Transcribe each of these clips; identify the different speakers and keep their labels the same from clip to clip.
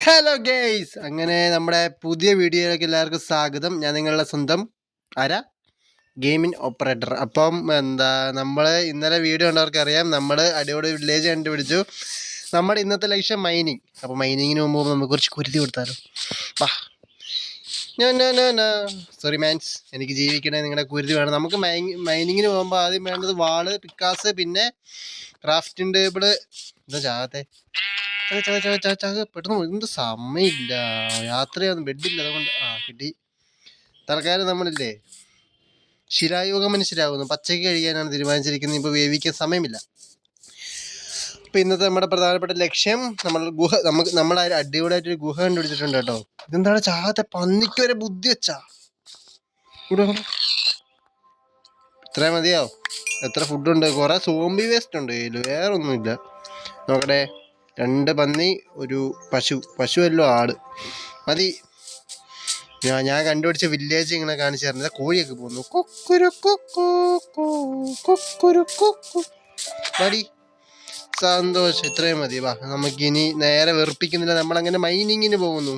Speaker 1: Hello guys അങ്ങനെ നമ്മുടെ പുതിയ വീഡിയോയിലേക്ക് എല്ലാവർക്കും സ്വാഗതം. ഞാൻ നിങ്ങളുടെ സ്വന്തം ആരാ? Gaming operator. അപ്പം എന്താ നമ്മൾ ഇന്നലെ വീഡിയോ കണ്ടവർക്ക് അറിയാം. നമ്മൾ അടിപൊളി വില്ലേജ് കണ്ടുപിടിച്ചു. നമ്മുടെ ഇന്നത്തെ ലക്ഷ്യം മൈനിങ് അപ്പോൾ മൈനിങ്ങിന് മുമ്പ് നമുക്ക് കുറച്ച് കുരുതി കൊടുത്താലോ? വാ. സോറി മാൻസ് എനിക്ക് ജീവിക്കണേ നിങ്ങളുടെ കുരുതി വേണം. നമുക്ക് മൈനിങ്ങിന് പോകുമ്പോൾ ആദ്യം വേണ്ടത് വാൾ പിക്കാസ് പിന്നെ ക്രാഫ്റ്റിംഗ് ടേബിൾ എന്താ ചാകത്തെ? പെട്ടെന്ന് എന്ത് സമയമില്ല. യാത്രയൊന്നും ബെഡില്ല. അതുകൊണ്ട് ആ കിട്ടി. തൽക്കാലം നമ്മളില്ലേ? ശിരായോഗ മനുഷ്യരാകുന്നു. പച്ചയ്ക്ക് കഴിക്കാനാണ് തീരുമാനിച്ചിരിക്കുന്നത്. ഇപ്പോൾ വേവിക്കാൻ സമയമില്ല. അപ്പോൾ ഇന്നത്തെ നമ്മുടെ പ്രധാനപ്പെട്ട ലക്ഷ്യം നമ്മൾ ഗുഹ നമുക്ക് നമ്മൾ അടിപൊളിയായിട്ടൊരു ഗുഹ കണ്ടുപിടിച്ചിട്ടുണ്ട് കേട്ടോ. ഇതെന്താണ്? ചാകത്തെ പന്നിക്ക് വരെ ബുദ്ധി വെച്ചാ. ഇത്ര മതിയാവും. മതിയോ എത്ര ഫുഡുണ്ട് കുറേ സോംബി വേസ്റ്റ് ഉണ്ട്. ഇതിൽ വേറെ ഒന്നുമില്ല നോക്കട്ടെ. രണ്ട് പന്നി ഒരു പശു. പശുവല്ലോ ആട്. മതി. ഞാൻ ഞാൻ കണ്ടുപിടിച്ച വില്ലേജ് ഇങ്ങനെ കാണിച്ചു തരുന്നത്. കോഴിയൊക്കെ പോകുന്നു. കൊക്കുരു കൊക്കുരു കൊക്കു. മതി. സന്തോഷം. ഇത്രയും മതി. വാ നമുക്കിനി നേരെ വെറുപ്പിക്കുന്നില്ല. നമ്മളങ്ങനെ മൈനിങ്ങിന് പോകുന്നു.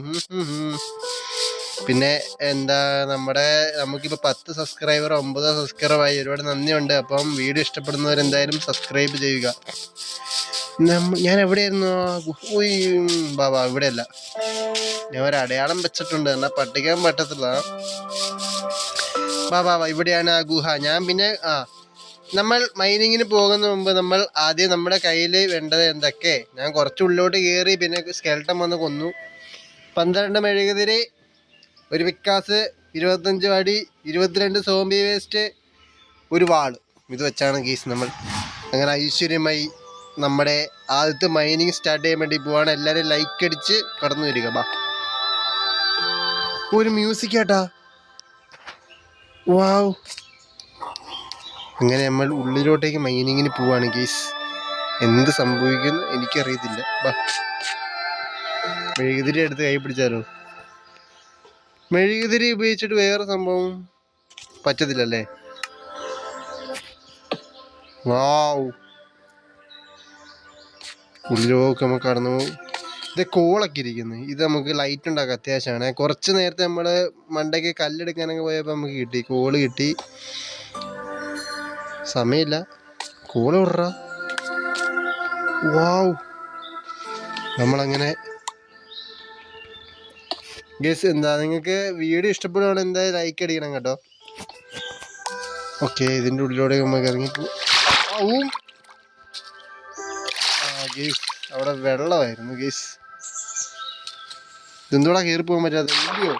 Speaker 1: പിന്നെ എന്താ നമ്മുടെ നമുക്കിപ്പോൾ പത്ത് സബ്സ്ക്രൈബർ ഒമ്പത് സബ്സ്ക്രൈബറായി ഒരുപാട് നന്ദിയുണ്ട്. അപ്പം വീഡിയോ ഇഷ്ടപ്പെടുന്നവരെന്തായാലും സബ്സ്ക്രൈബ് ചെയ്യുക. ഞാൻ എവിടെയായിരുന്നു ബാബാ ഇവിടെയല്ല. ഞാൻ ഒരു അടയാളം വെച്ചിട്ടുണ്ട്. എന്നാ പട്ടിക്കാൻ പറ്റത്തില്ല. ബാബാ ഇവിടെയാണ് ആ ഗുഹ. ഞാൻ പിന്നെ ആ നമ്മൾ മൈനിങ്ങിന് പോകുന്ന മുമ്പ് നമ്മൾ ആദ്യം നമ്മുടെ കയ്യിൽ വേണ്ടത് എന്തൊക്കെ? ഞാൻ കുറച്ച് ഉള്ളിലോട്ട് കയറി പിന്നെ സ്കെൽട്ടം വന്ന് കൊന്നു. പന്ത്രണ്ട് മെഴുകുതിരി ഒരു വിക്കാസ് ഇരുപത്തഞ്ച് അടി ഇരുപത്തിരണ്ട് സോംബി വേസ്റ്റ് ഒരു വാൾ. ഇത് വെച്ചാണ് കേസ് നമ്മൾ. അങ്ങനെ ഐശ്വര്യമായി നമ്മുടെ ആദ്യത്തെ മൈനിങ് സ്റ്റാർട്ട് ചെയ്യാൻ വേണ്ടി പോവാണ്. എല്ലാവരും ലൈക്ക് അടിച്ച് കടന്നു വരിക. ബാ. ഒരു മ്യൂസിക് കേട്ടാ വാവ് അങ്ങനെ നമ്മൾ ഉള്ളിലോട്ടേക്ക് മൈനിങ്ങിന് പോവാണ് കേസ് എന്ത് സംഭവിക്കുന്നു എനിക്കറിയത്തില്ല. ബാ. മെഴുകുതിരി എടുത്ത് കൈ പിടിച്ചാലോ? മെഴുകുതിരി ഉപയോഗിച്ചിട്ട് വേറെ സംഭവം പറ്റത്തില്ലല്ലേ? വാവ് ഉള്ളിലൊക്കെ നമുക്ക് കടന്നു ഇത് കോളൊക്കെ ഇരിക്കുന്നു. ഇത് നമുക്ക് ലൈറ്റ് ഉണ്ടാക്കാം അത്യാവശ്യമാണ്. കുറച്ച് നേരത്തെ നമ്മൾ മണ്ടയ്ക്ക് കല്ലെടുക്കാനൊക്കെ പോയപ്പോൾ നമുക്ക് കിട്ടി. കോൾ കിട്ടി. സമയമില്ല. കോൾ വിടറ. വാവ്. നമ്മളങ്ങനെ ഗസ് എന്താ നിങ്ങൾക്ക് വീഡിയോ ഇഷ്ടപ്പെടുകയാണെങ്കിൽ എന്തായാലും ലൈക്ക് അടിക്കണം കേട്ടോ. ഓക്കെ ഇതിന്റെ ഉള്ളിലൂടെ നമുക്ക് ഇറങ്ങി പോ- ഔ. ആ ഗേസ് അവിടെ വെള്ളമായിരുന്നു ഗേസ് ഇതെന്തോടാ കയറി പോകാൻ പറ്റാത്ത ഇല്ലയോ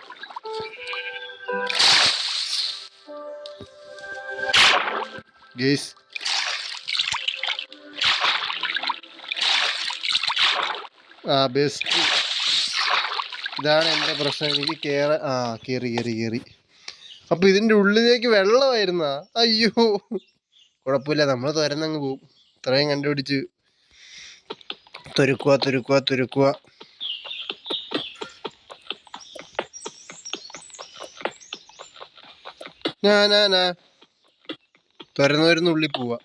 Speaker 1: ഗേസ് ആ ബെസ്റ്റ്. ഇതാണ് എന്റെ പ്രശ്നം. എനിക്ക് കേറ ആ കയറി കയറി കയറി അപ്പൊ ഇതിന്റെ ഉള്ളിലേക്ക് വെള്ളമായിരുന്നാ? അയ്യോ. കുഴപ്പമില്ല നമ്മൾ തുരന്നങ്ങ് പോവും. ഇത്രയും കണ്ടുപിടിച്ച്. തുരുക്കുക തുരുക്കുക തുരുക്കുക ഞാനാ ഉള്ളിൽ പോവാ.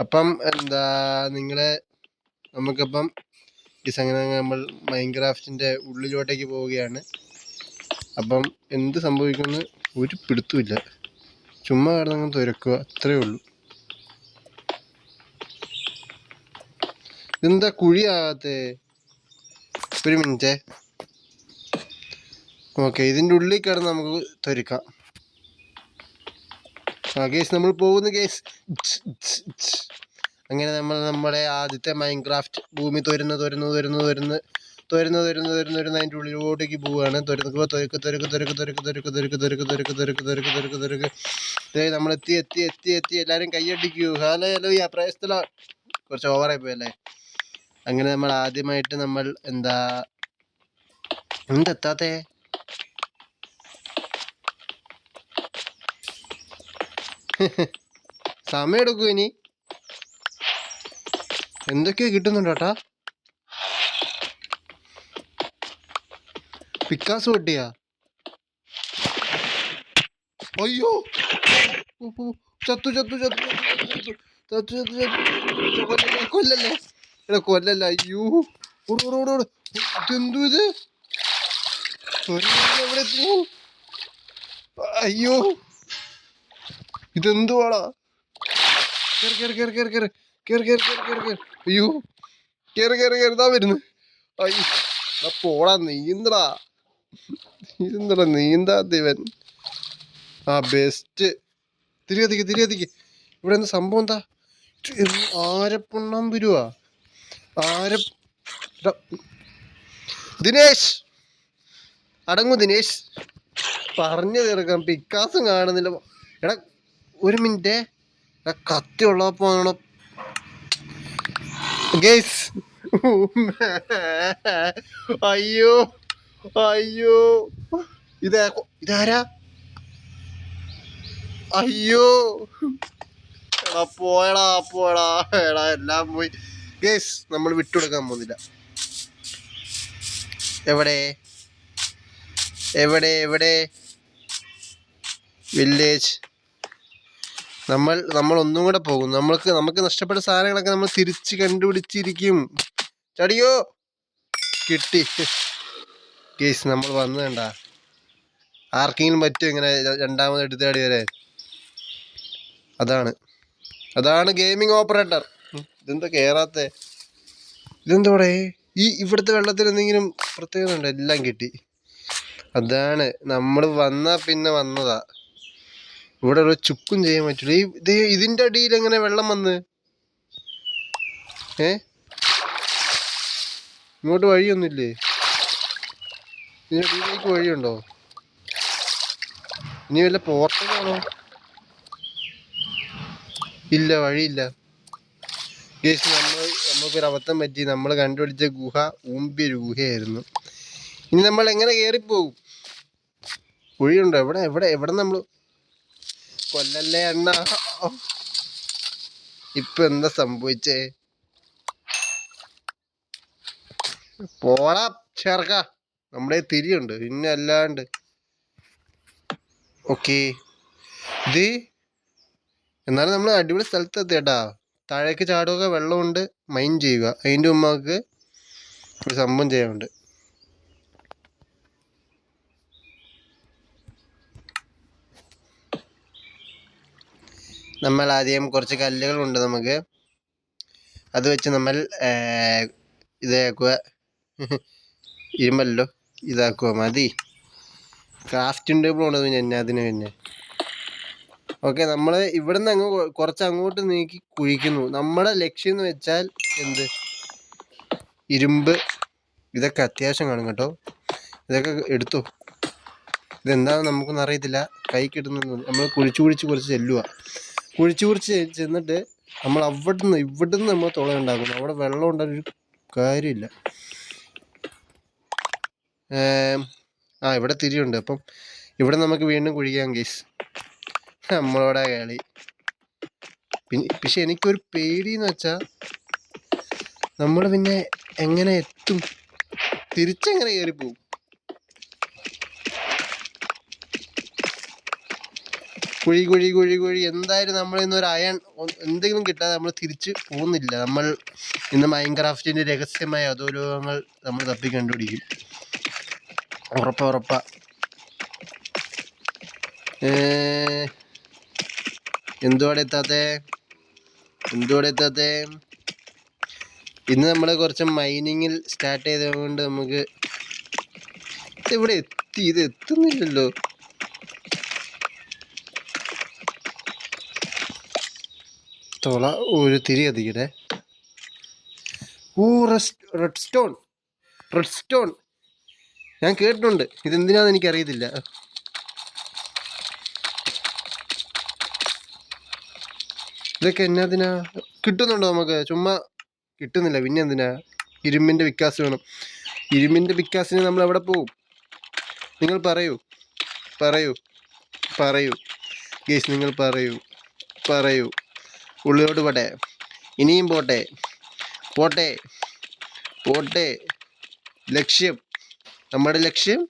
Speaker 1: അപ്പം എന്താ നിങ്ങളെ നമുക്കിപ്പം ഈ സംഗതി നമ്മൾ മൈൻക്രാഫ്റ്റിന്റെ ഉള്ളിലോട്ടേക്ക് പോവുകയാണ്. അപ്പം എന്ത് സംഭവിക്കുമെന്ന് ഒരു പിടുത്തുമില്ല ചുമ്മാ കിടന്നങ്ങ് തുരക്കുക അത്രേ ഉള്ളൂ. ഇതെന്താ കുഴിയാകാത്ത ഒരു മിനിറ്റേ ഓക്കെ ഇതിന്റെ ഉള്ളിൽ കിടന്ന് നമുക്ക് തൊരുക്കാം ആ കേസ് നമ്മൾ പോകുന്ന കേസ് അങ്ങനെ നമ്മൾ നമ്മുടെ ആദ്യത്തെ മൈൻക്രാഫ്റ്റ് ഭൂമി തുരന്ന് തുരന്ന് തുരന്ന് തുരന്ന് തുരന്ന് തുരന്ന് തുരന്ന് തുരന്ന് അതിന്റെ ഉള്ളിലോട്ടേക്ക് പോവുകയാണ് തുരക്കുക തുരക്ക് തുരക്ക് തുരക്ക് തുരക്ക് തുരക്ക് തുരക്ക് തുരക്ക് തുരക്ക് തുരക്ക് തുരക്ക് തുരക്ക് തുരക്ക് അതായത് നമ്മൾ എത്തി എത്തി എത്തി എത്തി എല്ലാവരും കൈയടിക്കൂ ഹാലോ ഹലോ ഈ പ്രയസ്ഥല കുറച്ച് ഓവറായി പോയല്ലേ അങ്ങനെ നമ്മൾ ആദ്യമായിട്ട് നമ്മൾ എന്താ എന്തെത്താത്തേ സമയം എടുക്കൂ ഇനി എന്തൊക്കെയോ കിട്ടുന്നുണ്ട് കേട്ടാ പിക്കാസ് പൊട്ടിയാ അയ്യോ ചത്തു ചത്തു ചത്തു ചത്തു ചത്തു ചത്തു കൊല്ലല്ലേ എടാ കൊല്ലല്ല. അയ്യോ. ഓട് ഇത്? എവിടെ അയ്യോ. ഇതെന്തുവാടാ കേറി കേറ് കേറ് കേറ് കേറ്. കേറ് കേറ് കേറ് കേറ് കേറ്. അയ്യോ. കേറി കേറി ഇതാ വരുന്നു. അയ്യോ പോടാ നീന്തടാ. നീന്തടാ നീന്താത്ത ഇവൻ ആ ബെസ്റ്റ് തിരിയതിക്ക് തിരിയതിക്ക് ഇവിടെ എന്താ സംഭവം എന്താ? ആരപ്പുണ്ണാൻ വരുവാ? ദിനേശ്. അടങ്ങു ദിനേശ്. പറഞ്ഞു തീർക്കാം. പിക്കാസും കാണുന്നില്ല. എടാ ഒരു മിനിറ്റ്. എടാ കത്തി ഉള്ളപ്പോ ഗേസ്. അയ്യോ. അയ്യോ. ഇതാ ഇതാരാ? അയ്യോ. എടാ പോയടാ പോയടാ. എടാ എല്ലാം പോയി. ഗേസ് നമ്മൾ വിട്ടുകൊടുക്കാൻ പോകുന്നില്ല. എവിടെ? എവിടെ എവിടെ? വില്ലേജ് നമ്മൾ നമ്മൾ ഒന്നും കൂടെ പോകും. നമ്മൾക്ക് നമുക്ക് നഷ്ടപ്പെട്ട സാധനങ്ങളൊക്കെ നമ്മൾ തിരിച്ച് കണ്ടുപിടിച്ചിരിക്കും. ചടിയോ? കിട്ടി. കേസ് നമ്മൾ വന്നു വേണ്ട ആർക്കെങ്കിലും പറ്റും ഇങ്ങനെ രണ്ടാമത് എടുത്താടി വരെ അതാണ്. അതാണ് ഗെയിമിംഗ് ഓപ്പറേറ്റർ ഇതെന്താ കേറാത്തെ? ഇതെന്തോടെ ഈ ഇവിടുത്തെ വെള്ളത്തിൽ എന്തെങ്കിലും പ്രത്യേകത ഉണ്ടോ? എല്ലാം കിട്ടി. അതാണ്. നമ്മൾ വന്നാ പിന്നെ വന്നതാ. ഇവിടെ ഒരു ചുക്കും ചെയ്യാൻ പറ്റില്ല. ഈ ഇത് ഇതിന്റെ അടിയിൽ എങ്ങനെ വെള്ളം വന്ന്? ഏ? ഇങ്ങോട്ട് വഴിയൊന്നുമില്ലേ? ഇതിന്റെ അടിയിലേക്ക് വഴിയുണ്ടോ? ഇനി വല്ല പോർട്ടലാണോ? ഇല്ല വഴിയില്ല. ഗേസ് നമ്മൾ നമുക്കൊരു അബദ്ധം പറ്റി നമ്മൾ കണ്ടുപിടിച്ച ഗുഹ ഊമ്പിയൊരു ഗുഹയായിരുന്നു. ഇനി നമ്മൾ എങ്ങനെ കയറിപ്പോകും? കുഴിയുണ്ടോ? എവിടെ എവിടെ എവിടെ നമ്മൾ കൊല്ലല്ലേ എണ്ണ ഇപ്പൊ എന്താ സംഭവിച്ചേ? പോടാ ചേർക്ക നമ്മുടെ തിരിയുണ്ട്. പിന്നെ അല്ലാണ്ട്. ഓക്കേ. ഇത് എന്നാലും നമ്മൾ അടിപൊളി സ്ഥലത്ത് എത്തിയേട്ടാ. താഴേക്ക് ചാടുക വെള്ളമുണ്ട് മൈൻ ചെയ്യുക. അതിന്റെ ഉമ്മക്ക് ഒരു സംഭവം ചെയ്യാനുണ്ട്. നമ്മൾ ആദ്യം കുറച്ച് കല്ലുകളുണ്ട് നമുക്ക്. അത് വെച്ച് നമ്മൾ ഇതാക്കുക. ഇരുമ്പല്ലോ ഇതാക്കുക. മതി. ക്രാഫ്റ്റിംഗ് ടേബിൾ ഉണ്ട് പിന്നെ അതിന് പിന്നെ? ഓക്കെ നമ്മൾ ഇവിടുന്ന് അങ്ങ് കുറച്ച് അങ്ങോട്ട് നീക്കി കുഴിക്കുന്നു. നമ്മുടെ ലക്ഷ്യം എന്ന് വെച്ചാൽ എന്ത്? ഇരുമ്പ്. ഇതൊക്കെ അത്യാവശ്യം കാണും കേട്ടോ. ഇതൊക്കെ എടുത്തു? ഇതെന്താണെന്ന് നമുക്കൊന്നും അറിയത്തില്ല. കൈ കിട്ടുന്ന നമ്മൾ കുഴിച്ചു കുഴിച്ച് കുറച്ച് ചെല്ലുക കുഴിച്ചു കുഴിച്ച് ചെന്നിട്ട് നമ്മൾ അവിടെ നിന്ന് ഇവിടെ നിന്ന് നമ്മൾ തുള ഉണ്ടാക്കുന്നു. അവിടെ വെള്ളം ഉണ്ടാകുന്ന ഒരു കാര്യമില്ല. ആ ഇവിടെ തിരിയുണ്ട്. അപ്പം ഇവിടെ നമുക്ക് വീണ്ടും കുഴിക്കാം കേസ് നമ്മളോടെ കളി. പിന്നെ പക്ഷെ എനിക്കൊരു പേടി എന്ന് വെച്ചാ നമ്മൾ പിന്നെ എങ്ങനെ എത്തും? തിരിച്ചെങ്ങനെ കയറി പോകും കുഴി കുഴി കുഴി കുഴി. എന്തായാലും നമ്മൾ ഇന്ന് ഒരു അയൺ എന്തെങ്കിലും കിട്ടാതെ നമ്മൾ തിരിച്ച് പോകുന്നില്ല. നമ്മൾ ഇന്ന് മൈൻക്രാഫ്റ്റിന്റെ രഹസ്യമായ അധോലോകങ്ങൾ നമ്മൾ തപ്പി കണ്ടുപിടിക്കും. ഉറപ്പ ഉറപ്പ. എന്തുവാടെ എത്താത്തെ? എന്തുവാടെ എത്താത്തെ? ഇന്ന് നമ്മൾ കുറച്ച് മൈനിങ്ങിൽ സ്റ്റാർട്ട് ചെയ്തതുകൊണ്ട് നമുക്ക് ഇവിടെ എത്തി. ഇത് എത്തുന്നില്ലല്ലോ. തുള ഒരു തിരി കത്തിക്കട്ടെ ഓ റെഡ് സ്റ്റോൺ റെഡ് സ്റ്റോൺ ഞാൻ കേട്ടിട്ടുണ്ട്. ഇതെന്തിനാന്ന് എനിക്കറിയത്തില്ല. ഇതൊക്കെ എന്നതിനാ കിട്ടുന്നുണ്ടോ നമുക്ക്? ചുമ്മാ കിട്ടുന്നില്ല. പിന്നെ എന്തിനാ? ഇരുമ്പിന്റെ വിക്കാസ് വേണം. ഇരുമ്പിന്റെ വിക്കാസിന് നമ്മൾ എവിടെ പോകും നിങ്ങൾ പറയൂ. പറയൂ. പറയൂ. ഗേസ് നിങ്ങൾ പറയൂ. പറയൂ. ഉള്ളിലോട്ട് പോട്ടെ. ഇനിയും പോട്ടെ. പോട്ടെ. പോട്ടെ. ലക്ഷ്യം. നമ്മുടെ ലക്ഷ്യം?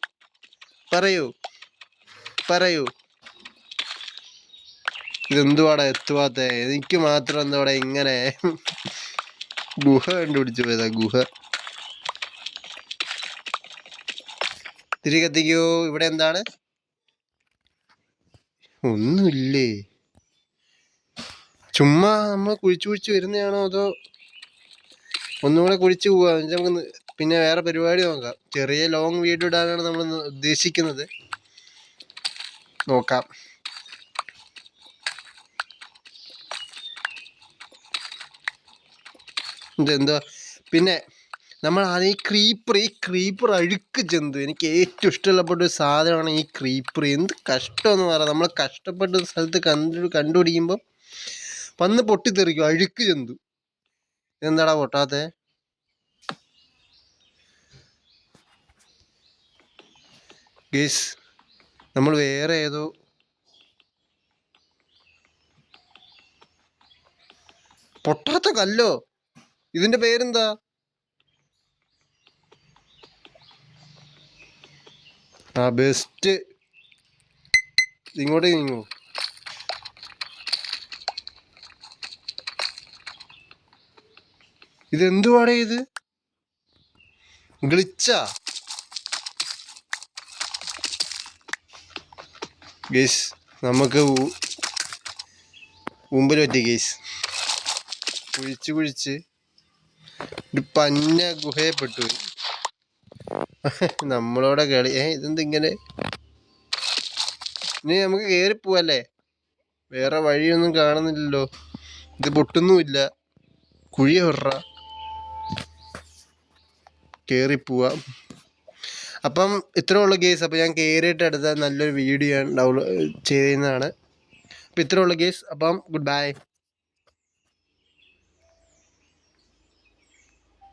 Speaker 1: പറയൂ. പറയൂ. ഇതെന്തുവാടാ എത്തുവാത്തെ? എനിക്ക് മാത്രം എന്തോടെ ഇങ്ങനെ ഗുഹ കണ്ടുപിടിച്ചു പോയതാ ഗുഹ. തിരികെ കത്തിക്കോ ഇവിടെ എന്താണ്? ഒന്നുമില്ലേ? ചുമ്മാ നമ്മൾ കുഴിച്ചു കുഴിച്ച് വരുന്നതാണോ അതോ ഒന്നുകൂടെ കുഴിച്ചു പോവാ? നമുക്ക് പിന്നെ വേറെ പരിപാടി നോക്കാം. ചെറിയ ലോങ് വീഡിയോ ഇടാനാണ് നമ്മൾ ഉദ്ദേശിക്കുന്നത്. നോക്കാം. ഇതെന്താ പിന്നെ നമ്മൾ ആദ്യം ഈ ക്രീപ്പർ ഈ ക്രീപ്പർ അഴുക്ക് ജന്തു. എനിക്ക് ഏറ്റവും ഇഷ്ടമുള്ളപ്പെട്ട ഒരു സാധനമാണ് ഈ ക്രീപ്പർ എന്ത് കഷ്ടമെന്ന് പറയാം. നമ്മൾ കഷ്ടപ്പെട്ട സ്ഥലത്ത് കണ്ടു കണ്ടുപിടിക്കുമ്പം വന്ന് പൊട്ടിത്തെറിക്കും. അഴുക്ക് ജന്തു. എന്താടാ പൊട്ടാത്തെ? ഗേസ് നമ്മൾ വേറെ ഏതോ പൊട്ടാത്ത കല്ലോ ഇതിന്റെ പേരെന്താ? ആ ബെസ്റ്റ് ഇങ്ങോട്ട് നീങ്ങോ. ഇതെന്തുവാടേ ഇത്? ഗ്ലിച്ചാ? ഗേസ് നമുക്ക് മുമ്പിൽ പറ്റി ഗേസ്. കുഴിച്ച് കുഴിച്ച്. ഒരു പഞ്ഞ ഗുഹയെ പെട്ടുപോയി നമ്മളോടെ കളി ഏ ഇതെന്ത് ഇങ്ങനെ? ഇനി നമുക്ക് കയറി പോവല്ലേ? വേറെ വഴിയൊന്നും കാണുന്നില്ലല്ലോ. ഇത് പൊട്ടുന്നുമില്ല. കുഴിയ ഹൊറ കയറി പോവാം. അപ്പം ഇത്രേ ഉള്ളൂ കേസ് അപ്പം ഞാൻ കയറിയിട്ട് അടുത്ത നല്ലൊരു വീഡിയോ ഞാൻ ഡൗൺലോഡ് ചെയ്യുന്നതാണ് അപ്പം ഇത്രേ ഉള്ളൂ കേസ് അപ്പം ഗുഡ് ബൈ.